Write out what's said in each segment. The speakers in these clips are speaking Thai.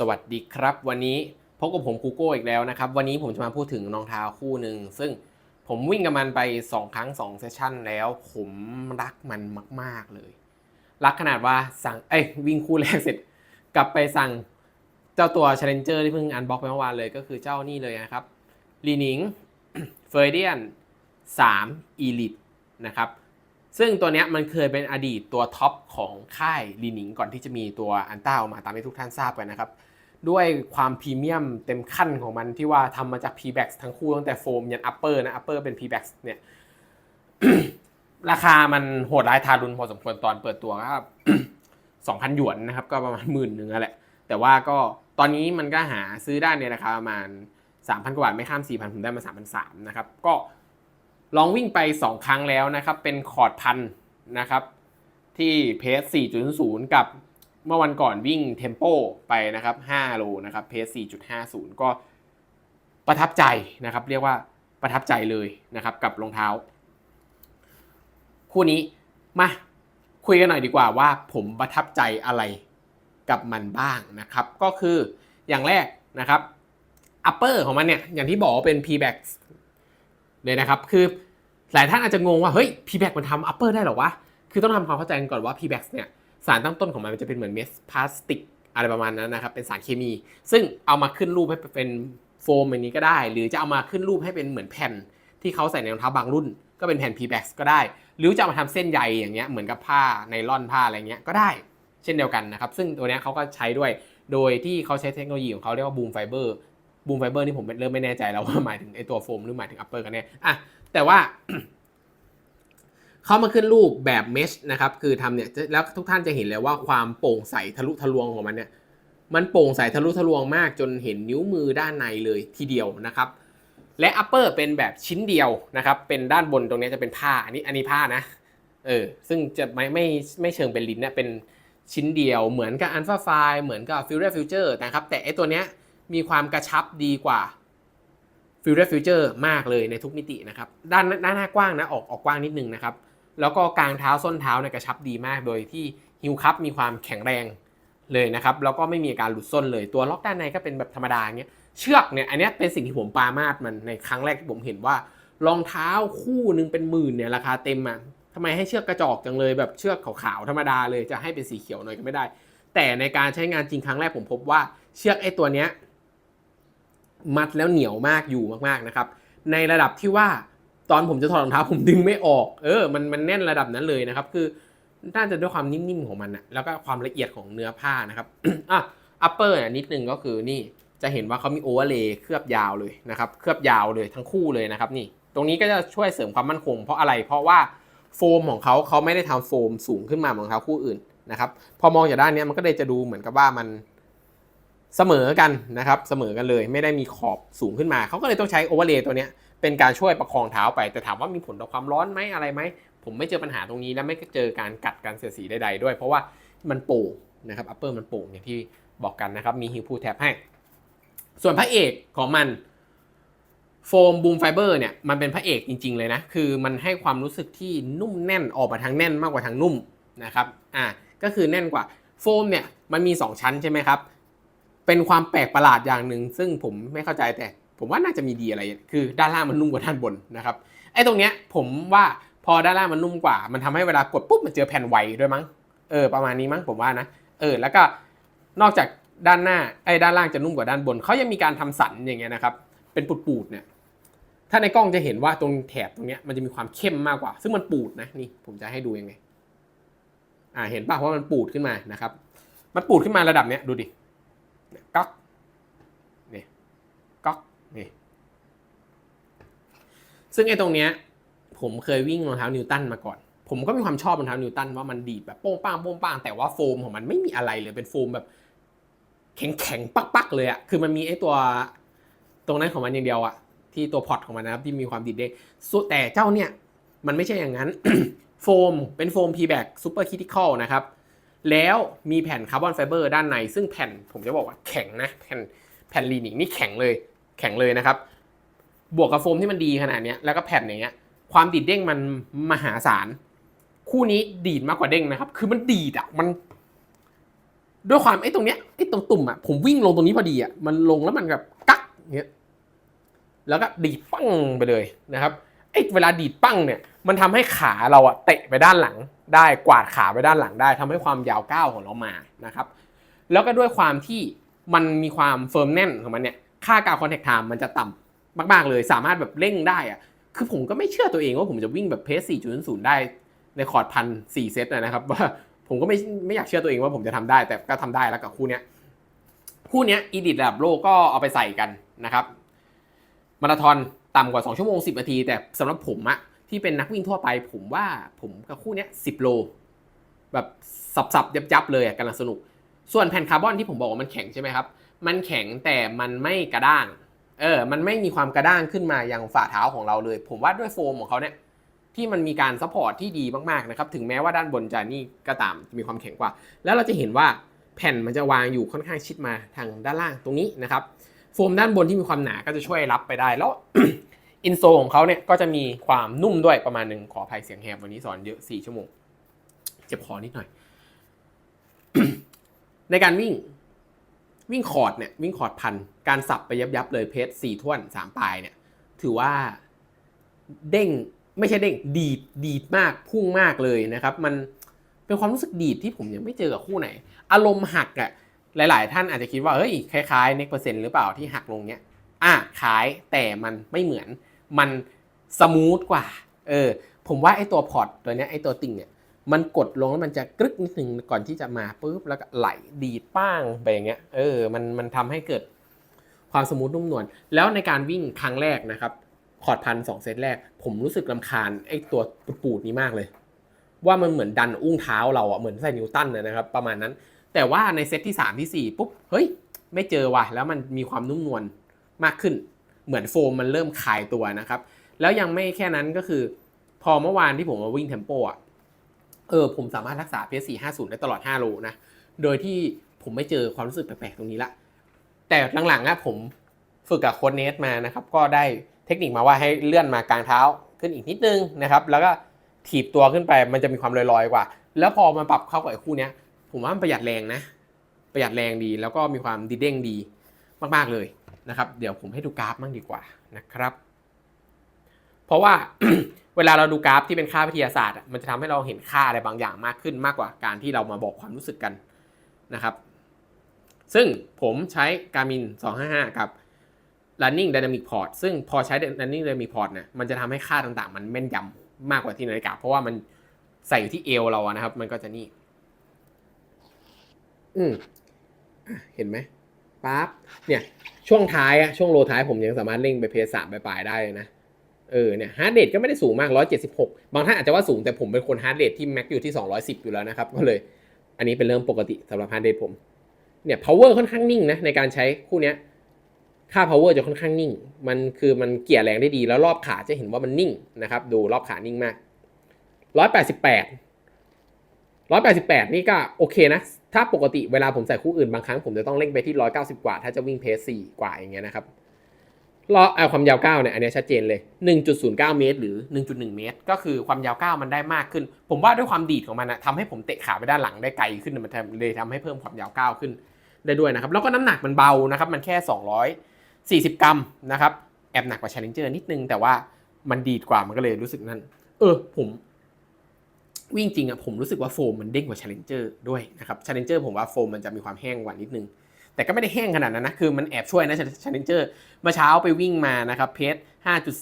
สวัสดีครับ วันนี้พบกับผมคูโก้อีกแล้วนะครับ วันนี้ผมจะมาพูดถึงรองเท้าคู่หนึ่งซึ่งผมวิ่งกับมันไป 2 ครั้ง2เซสชั่นแล้ว ผมรักมันมาก ๆเลย รักขนาดว่าสั่งเอ้ยวิ่งคู่แรกเสร็จ กลับไปสั่งเจ้าตัว Challenger ที่เพิ่งอันบ็อกไปเมื่อวานเลยก็คือเจ้านี่เลยนะครับลีนิงเฟอร์เดียน3 Elite นะครับซึ่งตัวนี้มันเคยเป็นอดีตตัวท็อปของค่ายลีนิงก่อนที่จะมีตัวอันต้าออกมาตามที่ทุกท่านทราบกันนะครับ ด้วยความพรีเมียมเต็มขั้นของมันที่ว่าทำมาจาก p b a x ทั้งคู่ตั้งแต่โฟมยัน upper นะ upper เป็น p b a x เนี่ยราคามันโหดร้ายทารุณพอสมควรตอนเปิดตัวก็สองพันหยวนนะครับ ก็ประมาณหมื่นหนึ่งแหละ แต่ว่าก็ตอนนี้มันก็หาซื้อได้ในราคาประมาณสามพันกว่าบาทไม่ข้ามสี่พันผมได้มาสามพันสามนะครับ ก็ลองวิ่งไป 2 ครั้งแล้วนะครับ เป็นคอร์ดพันนะครับ ที่เพส4.0 กับ เมื่อวันก่อนวิ่งเทมโปไปนะครับ5โลนะครับเพส4.50 ก็ประทับใจนะครับ เรียกว่าประทับใจเลยนะครับ กับรองเท้า คู่นี้มาคุยกันหน่อยดีกว่าว่าผมประทับใจอะไรกับมันบ้างนะครับ ก็คืออย่างแรกนะครับ upper ของมันเนี่ยอย่างที่บอกว่าเป็น p b a c เลยนะครับ คือหลายท่านอาจจะงงว่า เฮ้ย p b a c มันทำ upper ได้หรอวะ คือต้องทำความเข้าใจกันก่อนว่า p b a c เนี่ย สารตั้งต้นของมันมันจะเป็นเหมือนเม็ดพลาสติกอะไรประมาณนั้นนะครับ เป็นสารเคมี ซึ่งเอามาขึ้นรูปให้เป็นโฟมอย่างนี้ก็ได้ หรือจะเอามาขึ้นรูปให้เป็นเหมือนแผ่นที่เขาใส่ในรองเท้าบางรุ่น ก็เป็นแผ่น p b a c ก็ได้ หรือจะเอามาทำเส้นใยอย่างเงี้ยเหมือนกับผ้าไนล่อนผ้าอะไรเงี้ยก็ได้ เช่นเดียวกันนะครับ ซึ่งตัวเนี้ยเขาก็ใช้ด้วย โดยที่เขาใช้เทคโนโลยีของเขาเรียกว่าบูมไฟเบอร์บูมไฟเบอร์นี่ผมเริ่มไม่แน่ใจแล้วว่าหมายถึงไอตัวโฟมหรือหมายถึงอัปเปอร์กันแน่อะแต่ว่า เขามาขึ้นรูปแบบเมชนะครับคือทำเนี่ยแล้วทุกท่านจะเห็นเลยว่าความโปร่งใสทะลุทะลวงของมันเนี่ยมันโปร่งใสทะลุทะลวงมากจนเห็นนิ้วมือด้านในเลยทีเดียวนะครับและอัปเปอร์เป็นแบบชิ้นเดียวนะครับเป็นด้านบนตรงนี้จะเป็นผ้าอันนี้อันนี้ผ้านะเออซึ่งจะไม่ไม่ไม่เชิงเป็นลิ้นเนี่ยเป็นชิ้นเดียวเหมือนกับอันฟาไฟเหมือนกับฟิวเจอร์ฟิวเจอร์นะครับแต่ไอตัวเนี้ยมีความกระชับดีกว่าฟิวเจอร์ฟิวเจอร์มากเลยในทุกมิตินะครับด้านด้านหน้ากว้างนะออกออกกว้างนิดนึงนะครับ แล้วก็กลางเท้าส้นเท้าเนี่ยกระชับดีมาก โดยที่ฮิวคัพมีความแข็งแรงเลยนะครับ แล้วก็ไม่มีการหลุดส้นเลย ตัวล็อกด้านในก็เป็นแบบธรรมดาเงี้ย เชือกเนี่ยอันนี้เป็นสิ่งที่ผมปามาดมันในครั้งแรกที่ผมเห็นว่ารองเท้าคู่หนึงเป็นหมื่นเนี่ยราคาเต็มอะทำไมให้เชือกกระจอกจังเลยแบบเชือกขาวๆธรรมดาเลยจะให้เป็นสีเขียวหน่อยก็ไม่ได้ แต่ในการใช้งานจริงครั้งแรกผมพบว่าเชือกไอ้ตัวเนี้ยมัดแล้วเหนียวมากอยู่มากๆนะครับ ในระดับที่ว่า ตอนผมจะถอดรองเท้าผมดึงไม่ออก เออ มันมันแน่นระดับนั้นเลยนะครับ คือน่าจะด้วยความนิ่มๆของมันนะแล้วก็ความละเอียดของเนื้อผ้านะครับอะอัปเปอร์นิดนึงก็คือนี่จะเห็นว่าเขามีโอเวอร์เลย์เคลือบยาวเลยนะครับ เคลือบยาวเลยทั้งคู่เลยนะครับ นี่ ตรงนี้ก็จะช่วยเสริมความมั่นคง เพราะอะไร เพราะว่าโฟมของเขาเขาไม่ได้ทำโฟมสูงขึ้นมาเหมือนรองเท้าคู่อื่นนะครับ พอมองจากด้านนี้มันก็เลยจะดูเหมือนกับว่ามันเสมอกันนะครับ เสมอกันเลย ไม่ได้มีขอบสูงขึ้นมา เขาก็เลยต้องใช้โอเวอร์เลย์ตัวเนี้ย เป็นการช่วยประคองเท้าไป แต่ถามว่ามีผลต่อความร้อนไหมอะไรไหม ผมไม่เจอปัญหาตรงนี้และไม่เจอการกัดการเสียดสีใดๆด้วย เพราะว่ามันโป่งนะครับอัปเปอร์มันโป่งอย่างที่บอกกันนะครับ มีฮิวพูแท็บให้ ส่วนพระเอกของมันโฟมบูมไฟเบอร์เนี่ยมันเป็นพระเอกจริง ๆ เลยนะ คือมันให้ความรู้สึกที่นุ่มแน่นออกมาทางแน่นมากกว่าทางนุ่มนะครับอ่าก็คือแน่นกว่าโฟมเนี่ยมันมี 2 ชั้นใช่ไหมครับ เป็นความแปลกประหลาดอย่างหนึ่งซึ่งผมไม่เข้าใจแต่ ผมว่าน่าจะมีดีอะไร คือด้านล่างมันนุ่มกว่าด้านบนนะครับ ไอ้ตรงเนี้ยผมว่าพอด้านล่างมันนุ่มกว่า มันทำให้เวลากดปุ๊บมันเจอแผ่นไวด้วยมั้ง เออประมาณนี้มั้งผมว่านะ เออแล้วก็นอกจากด้านหน้าไอ้ด้านล่างจะนุ่มกว่าด้านบน เขายังมีการทำสันอย่างเงี้ยนะครับ เป็นปูดๆเนี่ย ถ้าในกล้องจะเห็นว่าตรงแถบตรงเนี้ยมันจะมีความเข้มมากกว่า ซึ่งมันปูดนะนี่ผมจะให้ดูยังไง อ่าเห็นป่ะว่ามันปูดขึ้นมานะครับ มันปูดขึ้นมาระดับเนี้ยดูดิก๊อกนี่ก๊อก นี่ซึ่งไอ้ตรงเนี้ยผมเคยวิ่งรองเท้านิวตันมาก่อน ผมก็มีความชอบรองเท้านิวตันว่ามันดีดแบบโป้งป้างโป้งป้างแต่ว่าโฟมของมันไม่มีอะไรเลยเป็นโฟมแบบ แข็งแข็งๆปักๆเลยอะคือมันมีไอ้ตัวตรงนั้นของมันอย่างเดียวอะที่ตัวพอร์ตของมันนะครับที่มีความดีดเด้งแต่เจ้าเนี่ยมันไม่ใช่อย่างนั้นโฟมเป็นโฟม p b a c Super Critical นะครับแล้วมีแผ่นคาร์บอนไฟเบอร์ด้านใน ซึ่งแผ่นผมจะบอกว่าแข็งนะแผ่นแผ่นลีนิกนี่แข็งเลย แข็งเลยนะครับ บวกกับโฟมที่มันดีขนาดนี้แล้วก็แผ่นอย่างเงี้ย ความดีดเด้งมันมหาศาล คู่นี้ดีดมากกว่าเด้งนะครับ คือมันดีดอะมัน ด้วยความไอ้ตรงเนี้ยไอ้ตรงตุ่มอะผมวิ่งลงตรงนี้พอดีอะมันลงแล้วมันแบบกักเงี้ยแล้วก็ดีดปั้งไปเลยนะครับไอ้เวลาดีดปั้งเนี่ย มันทำให้ขาเราอะเตะไปด้านหลังได้กวาดขาไปด้านหลังได้ทำให้ความยาวก้าวของเรามานะครับ แล้วก็ด้วยความที่มันมีความเฟิร์มแน่นของมันเนี่ย ค่ากาวคอนแทคไทม์มันจะต่ำมาก ๆ เลย สามารถแบบเร่งได้อะคือผมก็ไม่เชื่อตัวเองว่าผมจะวิ่งแบบเพส 4.0 ได้ในคอร์ดพันสี่เซตนะครับว่าผมก็ไม่ไม่อยากเชื่อตัวเองว่าผมจะทำได้ แต่ก็ทำได้แล้วกับคู่เนี้ยคู่เนี้ยอีดิทระดับโลกก็เอาไปใส่กันนะครับมาราธอนต่ำกว่า 2 ชั่วโมง 10 นาที แต่สำหรับผมอะที่เป็นนักวิ่งทั่วไป ผมว่าผมกับคู่เนี้ย10 โล แบบสับๆยับๆเลยกำลังสนุก ส่วนแผ่นคาร์บอนที่ผมบอกว่ามันแข็งใช่ไหมครับ มันแข็งแต่มันไม่กระด้าง เออ มันไม่มีความกระด้างขึ้นมาอยังฝ่าเท้าของเราเลย ผมว่าด้วยโฟมของเขาเนี่ยที่มันมีการซัพพอร์ตที่ดีมากๆนะครับ ถึงแม้ว่าด้านบนจะนี่ก็ตามมีความแข็งกว่า แล้วเราจะเห็นว่าแผ่นมันจะวางอยู่ค่อนข้างชิดมาทางด้านล่างตรงนี้นะครับ โฟมด้านบนที่มีความหนาก็จะช่วยรับไปได้แล้วอินโซของเขาเนี่ยก็จะมีความนุ่มด้วยประมาณหนึ่งขออภัยเสียงแหบวันนี้สอนเยอะ4ชั่วโมงเจ็บคอนิดหน่อย ในการวิ่ง วิ่งคอร์ดเนี่ยวิ่งคอร์ดพัน การสับไปยับยับเลยเพจสี่ท่วนสามปลายเนี่ยถือว่าเด้งไม่ใช่เด้งดีดดีดมากพุ่งมากเลยนะครับ มันเป็นความรู้สึกดีดที่ผมยังไม่เจอกับคู่ไหน อารมณ์หักอะหลาย ๆ ท่านอาจจะคิดว่าเฮ้ยคล้ายๆเน็กเปอร์เซ็นต์หรือเปล่าที่หักลงเนี้ยอะคล้ายแต่มันไม่เหมือนมันสมูทกว่าเออผมว่าไอ้ตัวพอร์ตตัวเนี้ยไอ้ตัวติ่งเนี่ย มันกดลงแล้วมันจะกรึกนิดหนึ่งก่อนที่จะมาปุ๊บแล้วก็ไหลดีดป้างไปอย่างเงี้ยเออมันมันทำให้เกิดความสมูทนุ่มนวลแล้วในการวิ่งครั้งแรกนะครับ คอร์ดพันสองเซตแรก ผมรู้สึกลำคาญไอ้ตัวปูดนี้มากเลย ว่ามันเหมือนดันอุ้งเท้าเราอะเหมือนใส่นิวตันนะครับ ประมาณนั้น แต่ว่าในเซตที่ 3 ที่ 4 ปุ๊บ เฮ้ย ไม่เจอว่ะแล้วมันมีความนุ่มนวลมากขึ้น เหมือนโฟมมันเริ่มคลายตัวนะครับ แล้วยังไม่แค่นั้นก็คือ พอเมื่อวานที่ผมมาวิ่งเทมโปอะ เออผมสามารถรักษา PS 4 50 ได้ตลอด 5 โลนะ โดยที่ผมไม่เจอความรู้สึกแปลกๆ ตรงนี้ละ แต่หลังๆอะผมฝึกกับโค้ชเนสมานะครับ ก็ได้เทคนิคมาว่าให้เลื่อนมากลางเท้าขึ้นอีกนิดนึงนะครับ แล้วก็ถีบตัวขึ้นไปมันจะมีความลอยๆกว่า แล้วพอมาปรับเข้ากับไอ้คู่เนี้ย ผมว่ามันประหยัดแรงนะ ประหยัดแรงดี แล้วก็มีความดีเด้งดีมากๆเลยนะครับ เดี๋ยวผมให้ดูกราฟมั่งดีกว่านะครับ เพราะว่า เวลาเราดูกราฟที่เป็นค่าวิทยาศาสตร์ มันจะทำให้เราเห็นค่าอะไรบางอย่างมากขึ้นมากกว่าการที่เรามาบอกความรู้สึกกันนะครับ ซึ่งผมใช้ Garmin 255 กับ Running Dynamic Port ซึ่งพอใช้ Running Dynamic Port เนี่ยมันจะทำให้ค่าต่างๆ มันแม่นยำมากกว่าที่นาฬิกา เพราะว่ามันใส่อยู่ที่เอวเราอะนะครับ มันก็จะนี่ อืมอะเห็นไหมปั๊บเนี่ย ช่วงท้ายอะช่วงโลท้ายผมยังสามารถเร่งไปเพสสามไปปลายๆได้เลยนะ เออเนี่ยฮาร์ดเรทก็ไม่ได้สูงมาก 176 บางท่านอาจจะว่าสูงแต่ผมเป็นคนฮาร์ดเรทที่แม็กอยู่ที่ 210 อยู่แล้วนะครับก็เลย อันนี้เป็นเรื่องปกติสำหรับฮาร์ดเรทผมเนี่ย power ค่อนข้างนิ่งนะในการใช้คู่เนี้ยค่า power จะค่อนข้างนิ่ง มันคือมันเกี่ยแรงได้ดี แล้วรอบขาจะเห็นว่ามันนิ่งนะครับ ดูรอบขานิ่งมาก 188 188 นี่ก็โอเคนะ ถ้าปกติเวลาผมใส่คู่อื่นบางครั้งผมจะต้องเร่งไปที่ 190 กว่า ถ้าจะวิ่งเพส4กว่าอย่างเงี้ยนะครับ รอเอาความยาวก้าเนี่ยอันนี้ชัดเจนเลย 1.09 เมตร หรือ 1.1 เมตร ก็คือความยาวก้ามันได้มากขึ้น ผมว่าด้วยความดีดของมันนะทำให้ผมเตะขาไปด้านหลังได้ไกลขึ้นมันเลยทำให้เพิ่มความยาวก้าขึ้นได้ด้วยนะครับ แล้วก็น้ำหนักมันเบานะครับ มันแค่ 240 กรัมนะครับ แอบหนักกว่า Challenger นิดนึง แต่ว่ามันดีดกว่ามันก็เลยรู้สึกนั่นเออผมวิ่งจริงอะผมรู้สึกว่าโฟมมันเด้งกว่า Challenger ด้วยนะครับ Challenger ผมว่าโฟมมันจะมีความแห้งกว่านิดนึง แต่ก็ไม่ได้แห้งขนาดนั้นนะ คือมันแอบช่วยนะ Challenger เมื่อเช้าไปวิ่งมานะครับเพจ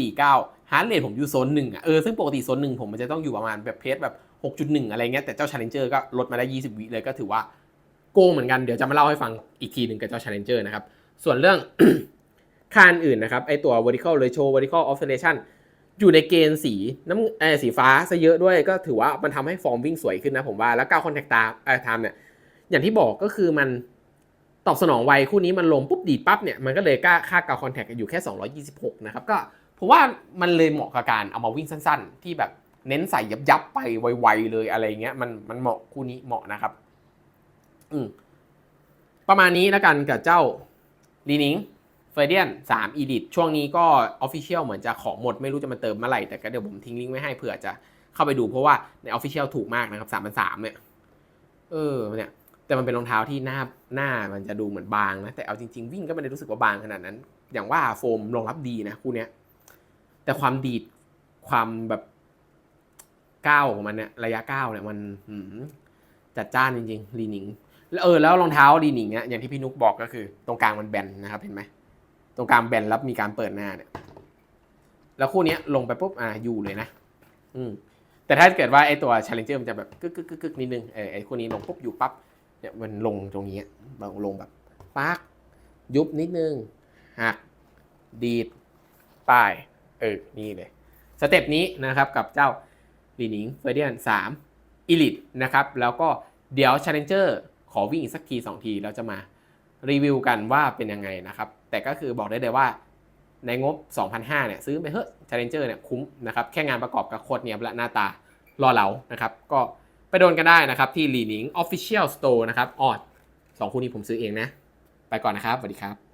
5.49ฮาร์ดเรทผมอยู่โซนหนึ่งอะเออซึ่งปกติโซนหนึ่งผมมันจะต้องอยู่ประมาณแบบเพจแบบ 6.1 อะไรเงี้ยแต่เจ้า Challenger ก็ลดมาได้ 20 วิเลยก็ถือว่าโกงเหมือนกันเดี๋ยวจะมาเล่าให้ฟังอีกทีหนึ่งกับเจ้า Challenger นะครับ ส่วนเรื่องค่าอื่นนะครับ ไอตัว vertical ratio vertical oscillation อยู่ในเกณฑ์สีน้ำเออสีฟ้าซะเยอะด้วยก็ถือว่ามันทำให้ฟอร์มวิ่งสวยขึ้นนะผมว่า แล้วก้าวคอนแทคตาเออทม์เนี่ย อย่างที่บอกก็คือมัน อบสนองไวคู่นี้มันลงปุ๊บดีดปั๊บเนี่ยมันก็เลยกล้าค่ากาวคอนแทคอยู่แค่ 226 นะครับก็ผมว่ามันเลยเหมาะกับการเอามาวิ่งสั้น ๆ ที่แบบเน้นใส่ยับๆไปไวๆเลยอะไรเงี้ยมันมันเหมาะคู่นี้เหมาะนะครับ อืมประมาณนี้แล้วกันกับเจ้าลีนิงเฟเดียน3 e d i t ช่วงนี้ก็ Official เหมือนจะของหมดไม่รู้จะมาเติมเมื่อไหร่ แต่ก็เดี๋ยวผมทิ้งลิงก์ไว้ให้เผื่อจะเข้าไปดูเพราะว่าใน Official ถูกมากนะครับ3 3 0 0เนี่ย เออเนี่ย แต่มันเป็นรองเท้าที่หน้าหน้ามันจะดูเหมือนบางนะแต่เอาจริงๆวิ่งก็ไม่ได้รู้สึกว่าบางขนาดนั้น อย่างว่าโฟมรองรับดีนะคู่เนี้ยแต่ความดีดความแบบก้าวของมันเนี่ยระยะก้าวเนี่ยมันจัดจ้านจริงๆลีนิงแล้วเออแล้วรองเท้าลีนิงเนี่ยอย่างที่พี่นุกบอกก็คือ ตรงกลางมันแบนนะครับเห็นไหมตรงกลางแบนแล้วมีการเปิดหน้าเนี่ย แล้วคู่เนี้ยลงไปปุ๊บอ่าอยู่เลยนะ อืมแต่ถ้าเกิดว่าไอตัว Challenger มันจะแบบกึกกึกกึกกึกนิดนึงเออไอคู่นี้ลงปุ๊บอยู่ปั๊บ เนี่ยมันลงตรงนี้บางลงแบบปักยุบนิดนึงหัก ดีดป้ายเออนี่เลยสเต็ปนี้นะครับกับเจ้าลีนิงเฟอร์เดียน3 Elite นะครับ แล้วก็เดี๋ยว Challenger ขอวิ่งอีกสักที 2 ทีแล้วจะมารีวิวกันว่าเป็นยังไงนะครับ แต่ก็คือบอกได้เลยว่าในงบ 2,500เนี่ยซื้อไปเฮ้ย Challenger เนี่ยคุ้มนะครับ แค่งานประกอบกับโคตรเนียบและหน้าตารอเหลานะครับ ก็ ไปโดนกันได้นะครับที่ลีนิง Official Store นะครับออดสองคู่นี้ผมซื้อเองนะ ไปก่อนนะครับสวัสดีครับ